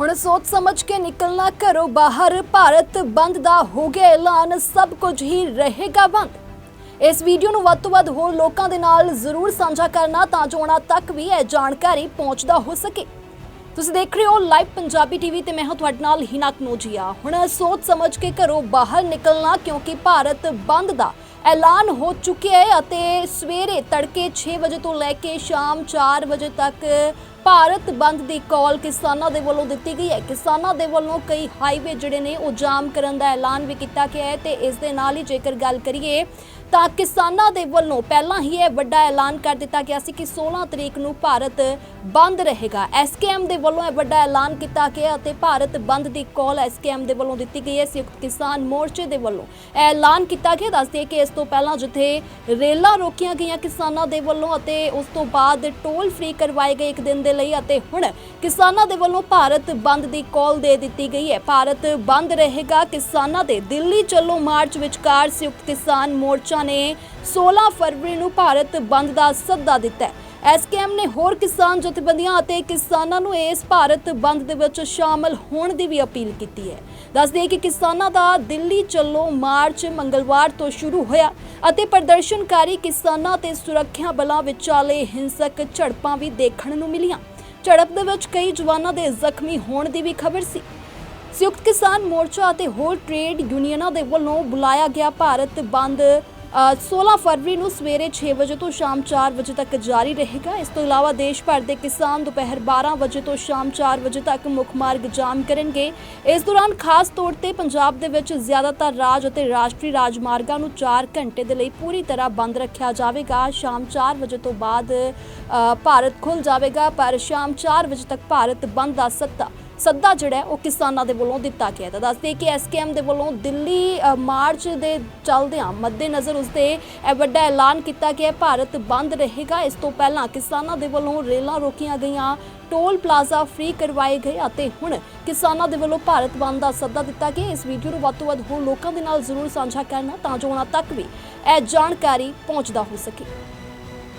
ਹੁਣ ਸੋਚ ਸਮਝ ਕੇ ਨਿਕਲਣਾ ਘਰੋਂ ਬਾਹਰ, ਭਾਰਤ ਬੰਦ ਦਾ ਹੋ ਗਿਆ ਐਲਾਨ, ਸਭ ਕੁਝ ਹੀ ਰਹੇਗਾ ਬੰਦ। ਇਸ ਵੀਡੀਓ ਨੂੰ ਵੱਧ ਤੋਂ ਵੱਧ ਹੋਰ ਲੋਕਾਂ ਦੇ ਨਾਲ ਜ਼ਰੂਰ ਸਾਂਝਾ ਕਰਨਾ ਤਾਂ ਜੋ ਉਹਨਾਂ ਤੱਕ ਵੀ ਇਹ ਜਾਣਕਾਰੀ ਪਹੁੰਚਦਾ ਹੋ ਸਕੇ। ਤੁਸੀਂ ਦੇਖ ਰਹੇ ਹੋ ਲਾਈਵ ਪੰਜਾਬੀ ਟੀਵੀ ਤੇ ਮੈਂ ਹਾਂ ਤੁਹਾਡੇ ਨਾਲ ਹਿਨਾ ਕਨੋਜੀਆ। ਹੁਣ ਸੋਚ ਸਮਝ ਕੇ ਘਰੋਂ ਬਾਹਰ ਨਿਕਲਣਾ ਕਿਉਂਕਿ ਭਾਰਤ ਬੰਦ ਦਾ ਐਲਾਨ ਹੋ ਚੁੱਕਿਆ ਹੈ ਅਤੇ ਸਵੇਰੇ ਤੜਕੇ 6 ਵਜੇ ਤੋਂ ਲੈ ਕੇ ਸ਼ਾਮ 4 ਵਜੇ ਤੱਕ ਭਾਰਤ ਬੰਦ ਦੀ ਕਾਲ ਕਿਸਾਨਾਂ ਦੇ ਵੱਲੋਂ ਦਿੱਤੀ ਗਈ ਹੈ। ਕਿਸਾਨਾਂ ਦੇ ਵੱਲੋਂ ਕਈ ਹਾਈਵੇ ਜਿਹੜੇ ਨੇ ਉਹ ਜਾਮ ਕਰਨ ਦਾ ਐਲਾਨ ਵੀ ਕੀਤਾ ਗਿਆ ਹੈ ਤੇ ਇਸ ਦੇ ਨਾਲ ਹੀ ਜੇਕਰ ਗੱਲ ਕਰੀਏ ਤਾਂ ਕਿਸਾਨਾਂ ਦੇ ਵੱਲੋਂ ਪਹਿਲਾਂ ਹੀ ਇਹ ਵੱਡਾ ਐਲਾਨ ਕਰ ਦਿੱਤਾ ਗਿਆ ਸੀ ਕਿ 16 ਤਰੀਕ ਨੂੰ ਭਾਰਤ ਬੰਦ ਰਹੇਗਾ। ਐਸਕੇਐਮ ਦੇ ਵੱਲੋਂ ਇਹ ਵੱਡਾ ਐਲਾਨ ਕੀਤਾ ਗਿਆ ਅਤੇ ਭਾਰਤ ਬੰਦ ਦੀ ਕਾਲ ਐਸਕੇਐਮ ਦੇ ਵੱਲੋਂ ਦਿੱਤੀ ਗਈ ਹੈ। ਸੰਯੁਕਤ ਕਿਸਾਨ ਮੋਰਚੇ ਦੇ ਵੱਲੋਂ ਇਹ ਐਲਾਨ ਕੀਤਾ ਗਿਆ। ਦੱਸਦੇ ਕਿ ਇਸ ਤੋਂ ਪਹਿਲਾਂ ਜਿੱਥੇ ਰੇਲਾਂ ਰੋਕੀਆਂ ਗਈਆਂ ਕਿਸਾਨਾਂ ਦੇ ਵੱਲੋਂ ਅਤੇ ਉਸ ਤੋਂ ਬਾਅਦ ਟੋਲ ਫ੍ਰੀ ਕਰਵਾਏ ਗਏ ਇੱਕ ਦਿਨ ਦੇ ਲਈ ਅਤੇ ਹੁਣ ਕਿਸਾਨਾਂ ਦੇ ਵੱਲੋਂ ਭਾਰਤ ਬੰਦ ਦੀ ਕਾਲ ਦੇ ਦਿੱਤੀ ਗਈ ਹੈ। ਭਾਰਤ ਬੰਦ ਰਹੇਗਾ। ਕਿਸਾਨਾਂ ਦੇ ਦਿੱਲੀ ਚੱਲੋ ਮਾਰਚ ਵਿਚਕਾਰ ਸੰਯੁਕਤ ਕਿਸਾਨ ਮੋਰਚਾ ਨੇ 16 ਫਰਵਰੀ ਨੂੰ ਭਾਰਤ ਬੰਦ ਦਾ ਸੱਦਾ ਦਿੱਤਾ ਹੈ। ਐਸਕੇਐਮ ਨੇ ਹੋਰ ਕਿਸਾਨ ਜਥੇਬੰਦੀਆਂ ਅਤੇ ਕਿਸਾਨਾਂ ਨੂੰ ਇਸ ਭਾਰਤ ਬੰਦ ਦੇ ਵਿੱਚ ਸ਼ਾਮਲ ਹੋਣ ਦੀ ਵੀ ਅਪੀਲ ਕੀਤੀ ਹੈ। ਦੱਸਦੇ ਕਿ ਕਿਸਾਨਾਂ ਦਾ ਦਿੱਲੀ ਚੱਲੋ ਮਾਰਚ ਮੰਗਲਵਾਰ ਤੋਂ ਸ਼ੁਰੂ ਹੋਇਆ ਅਤੇ ਪ੍ਰਦਰਸ਼ਨਕਾਰੀ ਕਿਸਾਨਾਂ ਤੇ ਸੁਰੱਖਿਆ ਬਲਾਂ ਵਿਚਾਲੇ ਹਿੰਸਕ ਝੜਪਾਂ ਵੀ ਦੇਖਣ ਨੂੰ ਮਿਲੀਆਂ। ਝੜਪ ਦੇ ਵਿੱਚ ਕਈ ਜਵਾਨਾਂ ਦੇ ਜ਼ਖਮੀ ਹੋਣ ਦੀ ਵੀ ਖਬਰ ਸੀ। ਸੰਯੁਕਤ ਕਿਸਾਨ ਮੋਰਚਾ ਅਤੇ ਹੋਰ ਟ੍ਰੇਡ ਯੂਨੀਅਨਾਂ ਦੇ ਵੱਲੋਂ ਬੁਲਾਇਆ ਗਿਆ ਭਾਰਤ ਬੰਦ 16 ਫਰਵਰੀ ਨੂੰ ਸਵੇਰੇ 6 ਵਜੇ ਤੋਂ ਸ਼ਾਮ 4 ਵਜੇ ਤੱਕ ਜਾਰੀ ਰਹੇਗਾ। ਇਸ ਤੋਂ ਇਲਾਵਾ ਦੇਸ਼ ਭਰ ਦੇ ਕਿਸਾਨ ਦੁਪਹਿਰ 12 ਵਜੇ ਤੋਂ ਸ਼ਾਮ 4 ਵਜੇ ਤੱਕ ਮੁੱਖ ਮਾਰਗ ਜਾਮ ਕਰਨਗੇ। ਇਸ ਦੌਰਾਨ ਖਾਸ ਤੌਰ ਤੇ ਪੰਜਾਬ ਦੇ ਵਿੱਚ ਜ਼ਿਆਦਾਤਰ ਰਾਜ ਅਤੇ ਰਾਸ਼ਟਰੀ ਰਾਜਮਾਰਗਾਂ ਨੂੰ 4 ਘੰਟੇ ਦੇ ਲਈ ਪੂਰੀ ਤਰ੍ਹਾਂ ਬੰਦ ਰੱਖਿਆ ਜਾਵੇਗਾ। ਸ਼ਾਮ 4 ਵਜੇ ਤੋਂ ਬਾਅਦ ਭਾਰਤ ਖੁੱਲ ਜਾਵੇਗਾ, ਪਰ ਸ਼ਾਮ 4 ਵਜੇ ਤੱਕ ਭਾਰਤ ਬੰਦ ਦਾ ਸੱਤਾ ਸੱਦਾ ਜਿਹੜਾ ਉਹ ਕਿਸਾਨਾਂ ਦੇ ਵੱਲੋਂ ਦਿੱਤਾ ਗਿਆ ਤਾਂ ਦੱਸਦੇ ਕਿ ਐਸਕੇਐਮ ਦੇ ਵੱਲੋਂ ਦਿੱਲੀ ਮਾਰਚ ਦੇ ਚੱਲਦਿਆਂ ਮੱਦੇਨਜ਼ਰ ਉਸਦੇ ਇਹ ਵੱਡਾ ਐਲਾਨ ਕੀਤਾ ਗਿਆ ਭਾਰਤ ਬੰਦ ਰਹੇਗਾ। ਇਸ ਤੋਂ ਪਹਿਲਾਂ ਕਿਸਾਨਾਂ ਦੇ ਵੱਲੋਂ ਰੇਲਾਂ ਰੋਕੀਆਂ ਗਈਆਂ, ਟੋਲ ਪਲਾਜ਼ਾ ਫ੍ਰੀ ਕਰਵਾਏ ਗਏ ਅਤੇ ਹੁਣ ਕਿਸਾਨਾਂ ਦੇ ਵੱਲੋਂ ਭਾਰਤ ਬੰਦ ਦਾ ਸੱਦਾ ਦਿੱਤਾ ਗਿਆ। ਇਸ ਵੀਡੀਓ ਨੂੰ ਵੱਧ ਤੋਂ ਵੱਧ ਹੋਰ ਲੋਕਾਂ ਦੇ ਨਾਲ ਜ਼ਰੂਰ ਸਾਂਝਾ ਕਰਨਾ ਤਾਂ ਜੋ ਉਹਨਾਂ ਤੱਕ ਵੀ ਇਹ ਜਾਣਕਾਰੀ ਪਹੁੰਚਦਾ ਹੋ ਸਕੇ।